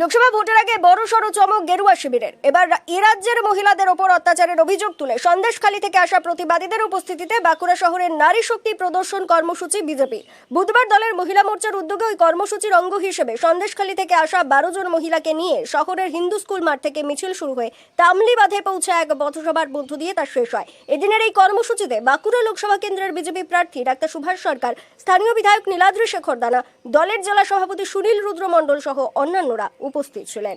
লোকসভা ভোটের আগে বড় সড় চমক গেরুয়া শিবিরের। এবার এ রাজ্যের মহিলাদের ওপর অত্যাচারের অভিযোগ তুলে সন্দেশখালী থেকে আসা প্রতিবাদীদের উপস্থিতিতে বাঁকুড়া শহরের নারী শক্তি প্রদর্শন কর্মসূচি বিজেপি বুধবার দলের মহিলা মোর্চার উদ্যোগে ওই কর্মসূচির অঙ্গ হিসেবে সন্দেশখালী থেকে আসা বারো জন মহিলাকে নিয়ে শহরের হিন্দু স্কুল মাঠ থেকে মিছিল শুরু হয়ে তামলি বাঁধে পৌঁছে এক পথসভার মধ্য দিয়ে তা শেষ হয়। এদিনের এই কর্মসূচিতে বাঁকুড়া লোকসভা কেন্দ্রের বিজেপি প্রার্থী ডাক্তার সুভাষ সরকার, স্থানীয় বিধায়ক নীলাদ্রি শেখর দানা, দলের জেলা সভাপতি সুনীল রুদ্র মণ্ডল সহ অন্যান্যরা উপস্থিত ছিলেন।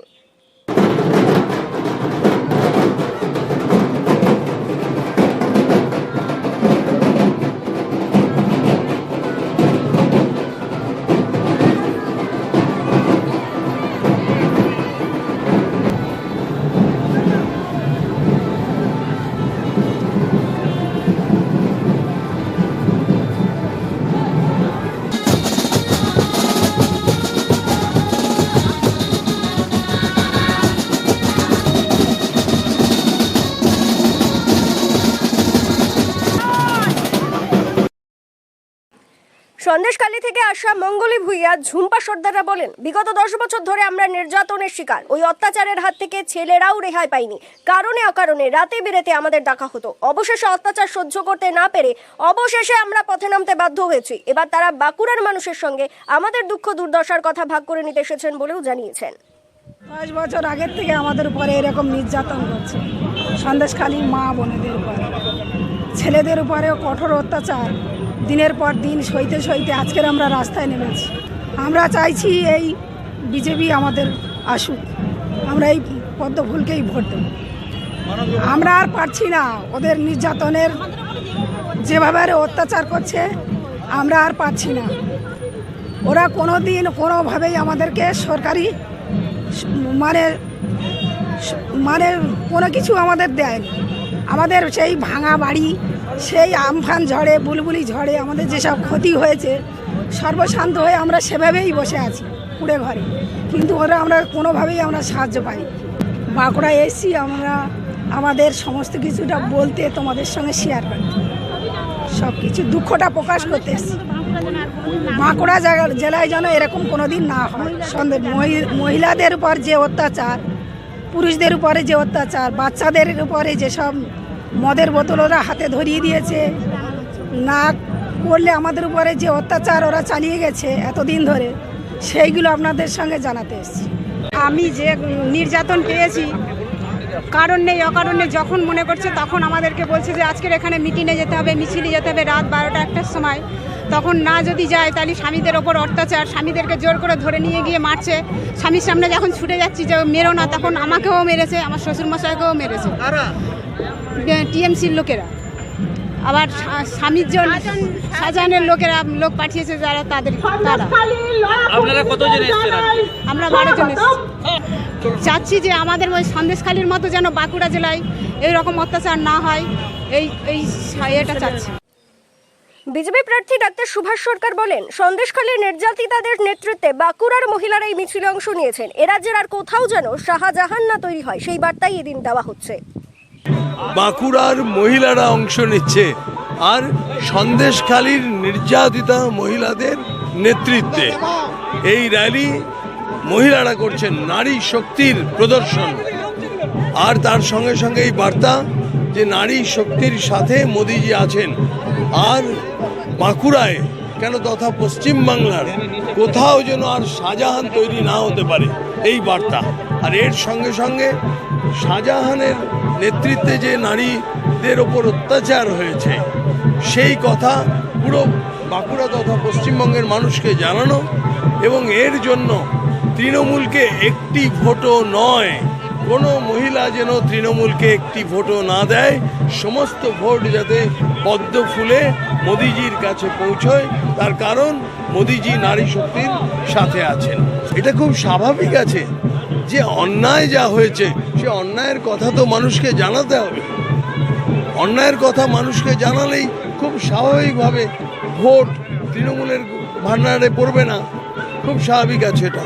সন্দেশখালী থেকে আসা মঙ্গলী ভুইয়া ঝুম্পা সর্দাররা বলেন, বিগত দশ বছর ধরে আমরা নির্যাতনের শিকার। ওই অত্যাচারের হাত থেকে ছেলেরাও রেহাই পাইনি কারণে অকারণে রাতে বিরেতে আমাদের ডাকা হতো। অবশেষে অত্যাচার সহ্য করতে না পেরে অবশেষে আমরা পথে নামতে বাধ্য হয়েছি। এবার তারা বাঁকুড়ার মানুষের সঙ্গে আমাদের দুঃখ দুর্দশার কথা ভাগ করে নিতে এসেছেন বলেও জানিয়েছেন। দশ বছর আগের থেকে আমাদের উপরে এরকম নির্যাতন করছে। সন্দেশখালী মা বোনেদের উপরে। ছেলেদের উপরেও কঠোর অত্যাচার। দিনের পর দিন সইতে সইতে আজকের আমরা রাস্তায় নেমেছি। আমরা চাইছি এই বিজেপি আমাদের আসুক। আমরা এই পদ্মফুলকেই ভোট দেব। আমরা আর পারছি না ওদের নির্যাতনের। যেভাবে অত্যাচার করছে, আমরা আর পারছি না। ওরা কোনো দিন কোনোভাবেই আমাদেরকে সরকারি মানে মানে কোনো কিছু আমাদের দেয় আমাদের সেই ভাঙা বাড়ি সেই আমফান ঝড়ে, বুলবুলি ঝড়ে, আমাদের যেসব ক্ষতি হয়েছে, সর্বশান্ত হয়ে আমরা সেভাবেই বসে আছি কুড়ে ঘরে। কিন্তু ওরা আমরা কোনোভাবেই আমরা সাহায্য পাই বাঁকুড়া এসি আমরা, আমাদের সমস্ত কিছুটা বলতে তোমাদের সঙ্গে শেয়ার করতে। সব কিছু দুঃখটা প্রকাশ করতে এসছি। বাঁকুড়া জেলায় যেন এরকম কোনো দিন না হয়। সন্দেহ, মহি- মহিলাদের উপর যে অত্যাচার, পুরুষদের উপরে যে অত্যাচার, বাচ্চাদের উপরে যেসব মদের বোতল ওরা হাতে ধরিয়ে দিয়েছে। না করলে আমাদের উপরে যে অত্যাচার ওরা চালিয়ে গেছে এতদিন ধরে, সেইগুলো আপনাদের সঙ্গে জানাতে এসেছি। আমি যে নির্যাতন পেয়েছি, কারণ নেই, অকারণে যখন মনে করছে তখন আমাদেরকে বলছে যে আজকের এখানে মিটিংয়ে যেতে হবে, মিছিলে যেতে হবে রাত বারোটা একটার সময়। তখন না যদি যায় তাহলে স্বামীদের ওপর অত্যাচার স্বামীদেরকে জোর করে ধরে নিয়ে গিয়ে মারছে। স্বামীর সামনে যখন ছুটে যাচ্ছি যে মেরো না তখন আমাকেও মেরেছে আমার শ্বশুরমশাইকেও মেরেছে। টিএমসির লোকেরা। আবার স্বামীর জন্য শাহজাহানের লোকেরা লোক পাঠিয়েছে যারা তাদের তারা। আপনারা কতজন আমরা বারো জন এসেছি। চাচ্ছি যে আমাদের ওই সন্দেশখালীর মতো যেন বাঁকুড়া জেলায় এই রকম অত্যাচার না হয়। এই এই এটা চাচ্ছি। বিজেপি প্রার্থী ডাক্তার সুভাষ সরকার বলেন সন্দেশখালীর নির্যাতিতাদের নেতৃত্বে বাঁকুড়ার মহিলারা এই মিছিলে অংশ নিয়েছেন। এ রাজ্যের আর কোথাও যেন শাহজাহান না তৈরি হয়, সেই বার্তাই এদিন দেওয়া হচ্ছে। বাঁকুড়ার মহিলারা অংশ নিচ্ছে আর সন্দেশখালীর নির্যাতিতা মহিলাদের নেতৃত্বে। এই র্যালি মহিলারা করছেন, নারী শক্তির প্রদর্শন। আর তার সঙ্গে সঙ্গে এই বার্তা যে, নারী শক্তির সাথে মোদিজি আছেন। আর বাঁকুড়ায়। কেন তথা পশ্চিম বাংলার কোথাও যেন আর শাহজাহান তৈরি না হতে পারে। এই বার্তা। আর এর সঙ্গে সঙ্গে শাহজাহানের নেতৃত্বে যে নারীদের ওপর অত্যাচার হয়েছে, সেই কথা পুরো বাঁকুড়া তথা পশ্চিমবঙ্গের মানুষকে জানানো এবং এর জন্য তৃণমূলকে একটি ভোটও নয় কোনো মহিলা যেন তৃণমূলকে একটি ভোটও না দেয়, সমস্ত ভোট যাতে পদ্ম ফুলে মোদিজির কাছে পৌঁছয়, তার কারণ মোদিজি নারী শক্তির সাথে আছেন। এটা খুব স্বাভাবিক আছে যে অন্যায় যা হয়েছে, সে অন্যায়ের কথা তো মানুষকে জানাতে হবে। অন্যায়ের কথা মানুষকে জানালেই খুব স্বাভাবিকভাবে ভোট তৃণমূলের ভান্ডারে পড়বে না। খুব স্বাভাবিক আছে এটা।